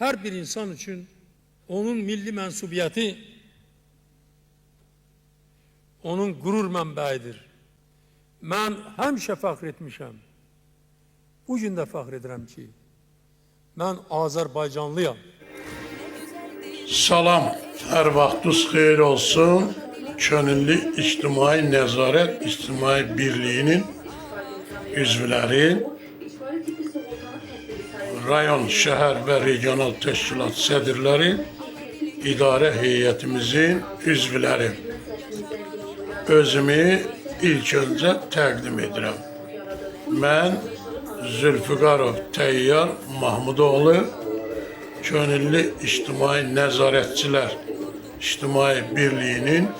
her bir insan için onun milli mensubiyeti onun gurur mənbəyidir. Mən həmişə fəxr etmişəm. Bu gün də fəxr edirəm ki, mən Azərbaycanlıyam. Salam, hər vaxtınız xeyir olsun. Könüllü İctimai Nəzarət İctimai Birliyinin üzvləri, rayon, şəhər və regional təşkilat sədrləri, idarə heyətimizin üzvləri. Özümü ilk öncə təqdim edirəm. Mən Zülfüqarov Təyyar Mahmudoğlu, Könüllü İctimai Nəzarətçilər İctimai Birliyinin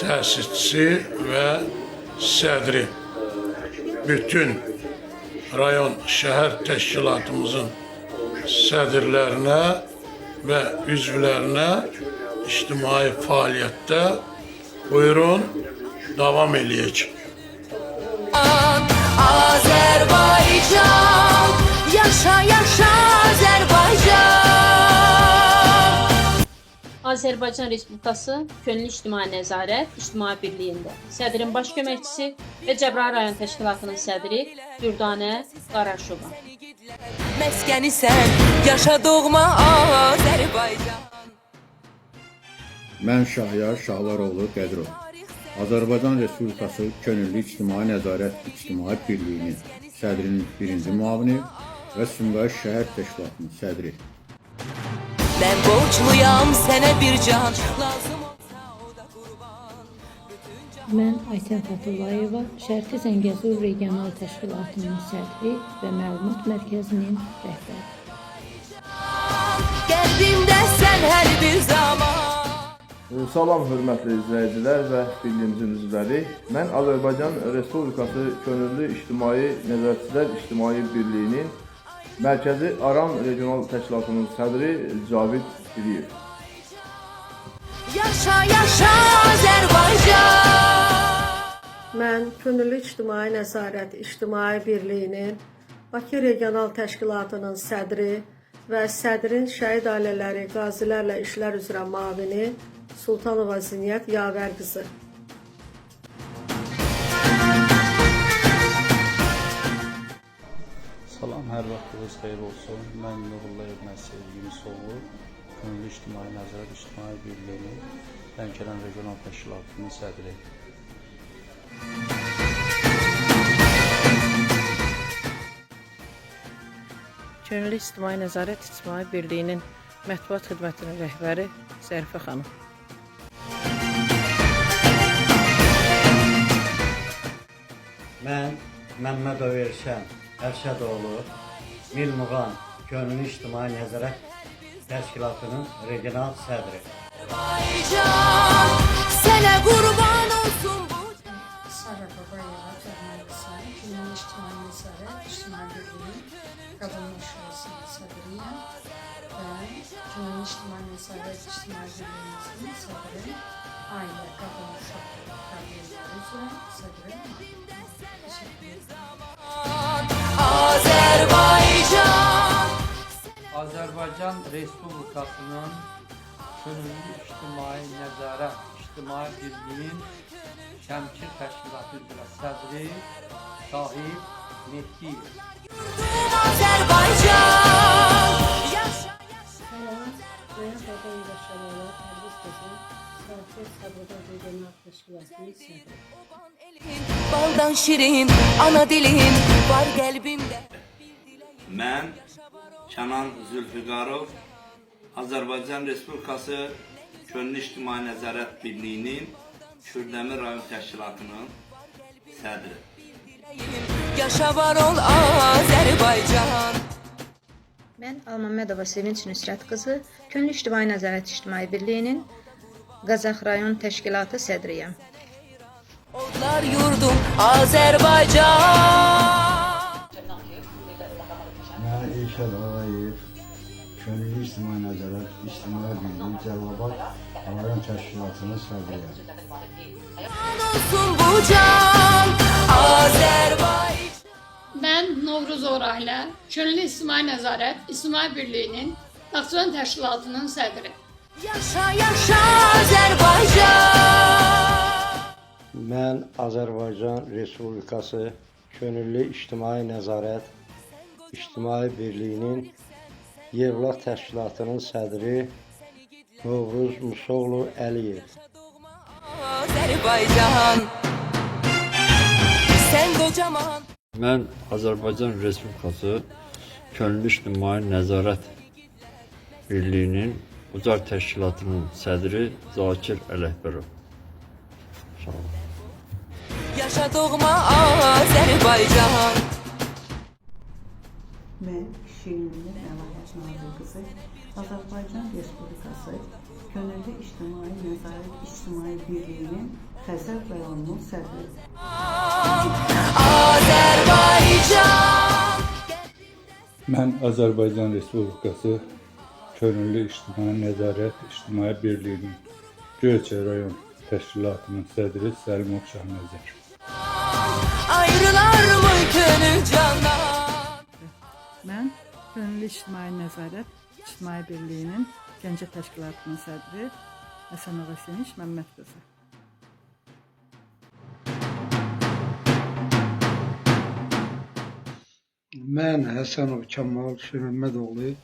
təsisçisi və sədri. Bütün rayon şəhər təşkilatımızın sədrlərinə və üzvlərinə ictimai fəaliyyətdə buyurun davam eləyək. Azerbaycan Azərbaycan Respublikası Könüllü İctimai Nəzarət İctimai Birliyində sədrin baş köməkçisi və Cəbrayıl rayon təşkilatının sədri Dürdanə Qaraşova. Məskəni sən Yaşa doğma Azerbaycan Mən Şahyar Şahlaroğlu Qədirov. Azərbaycan Respublikası Könüllü İctimai Nəzarət İctimai Birliyinin sədrinin birinci müavini və Sumqayıt şəhər təşkilatının sədri. Ben borçluyam sənə bir can Lazım olsa o da qurban Mən Aytən Fətullayeva, Şərqi Zəngəzur Regional Təşkilatının sədri və Məlumat Mərkəzinin rəhbəri. Qəlbimdə sən hər bir zaman Salam hörmətli izləyicilər və birliyimizin üzvləri. Mən Azərbaycan Respublikası Könüllü İctimai Nəzarətçilər İctimai Birliyinin Mərkəzi Aran Regional Təşkilatının sədri Cavid Piriyev. Yaşa yaşa Azerbaycan Mən Könüllü İctimai Nəzarət İctimai Birliyinin Bakı Regional Təşkilatının sədri və sədrin şəhid ailələri qazilərlə işlər üzrə mavini Sultanova Ziniyyət Yavər qızı. Vaxtınız xeyir olsun. Mən Nurullah Nəsir Yunisoğlu, Könüllü İctimai Nəzarət İctimai Birliyinin Lənkəran Regional Təşkilatının sədri. Könüllü İctimai Nəzarət İctimai Birliyinin mətbuat xidmətinin rəhbəri Zərifə xanım. Mən Məmmədov Erşən Ərşədoğlu, Mil Muğan Könüllü İctimai Nəzarət Təşkilatının regional sədri. Sənə qurban olsun bu Sara Babayeva, jurnalistə, Könüllü İctimai Nəzarət İctimai Birliyi Qadınlar Şurasının sədriyəm. Və Könüllü İctimai Ailə Qadın Uşaq Problemləri üzrə sədri Təşəkkür Azərbaycan Respublikasının Könüllü İctimai Nəzarət İctimai Birliyinin Şəmkir Təşkilatı üzrə sədri Şahid Mehdiyev. Azerbaycan. Baldan şirin ana dilin var qəlbimdə Mən Kənan Zülfüqarov Azərbaycan Respublikası Könüllü İctimai Nəzarət Birliyinin Kürdəmir rayon təşkilatının sədri. Yaşa var ol Azerbaycan Mən Almamədova Sevinç Nüsrət qızı, Könüllü İctimai Nəzarət İctimai Birliyinin Qazax rayon təşkilatı sədriyəm. Odlar yurdum Azerbaycan Ağayev, Könüllü Cəlilabad Rayon Təşkilatının sədriyəm. olsun bu can Azerbaycan Mən Novruz Oraylı, Könüllü İctimai Nəzarət İctimai Birliyinin Naxçıvan təşkilatının sədri. Yaşa yaşa Azərbaycan Mən Azərbaycan Respublikası Könüllü İctimai Nəzarət İctimai Birliyinin Yevlax Təşkilatının sədri Novruz Musoğlu Əliyev. Azərbaycan Sən qocaman Mən Azərbaycan Respublikası Könüllü İctimai Nəzarət Birliyinin Ucar Təşkilatının sədri Zakir Ələkbərov. Sağ olun. Yaşa doğma Azərbaycan Mən Şirinli Əlahət Nazir qızı Azərbaycan Respublikası Könüllü İctimai Nəzarət İctimai Birliyinin Xəzər rayonunun sədri. Mən Azərbaycan Respublikası Könüllü İctimai Nəzarət İctimai Birliyinin Göyçə rayon təşkilatının sədri Səlimov Şahnəzər. Ayrılar mı könül candan Mən Könüllü İctimai Nəzarət İctimai Birliyinin Gəncə Təşkilatının sədri Həsənova Sevinç Məmməd qızı. Mən Həsənov Kamal Şürmədoğlu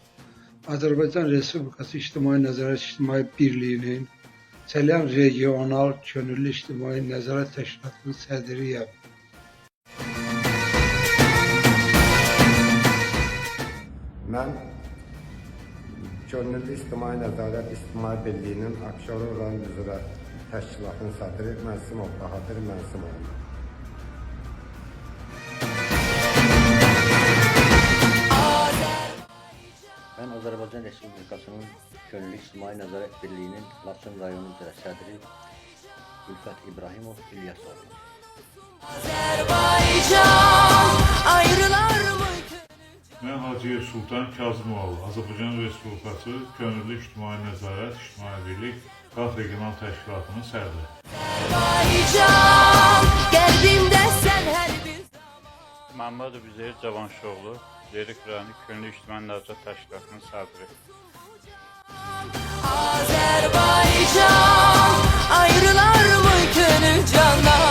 Azərbaycan Respublikası İctimai Nəzarət İctimai Birliyinin Səlyan Regional Könüllü İctimai Nəzarət Təşkilatının sədriyəm. Mən Könüllü İctimai Nəzarət İctimai Birliyinin Abşeron rayon üzrə təşkilatının sədri Mənsimov Bahadır Mənsimov. Mən Azərbaycan Respublikasının Könüllü İctimai Nəzarət Birliyinin Laçın rayonu üzrə sədri Ülfət İbrahimov İlyasoğlu. Azərbaycan Hacıyev Sultan Kazımoğlu, Azərbaycan Respublikası Könüllü İctimai Nəzarət İctimai Birlik Qaf Regional Təşkilatının sədri. Məmmədov Üzeyir Cavanşoğlu, Zerik Rani Könüllü İctimai Nəzarət Təşkilatının sədri. Azərbaycan ayrılar mı könül canlar?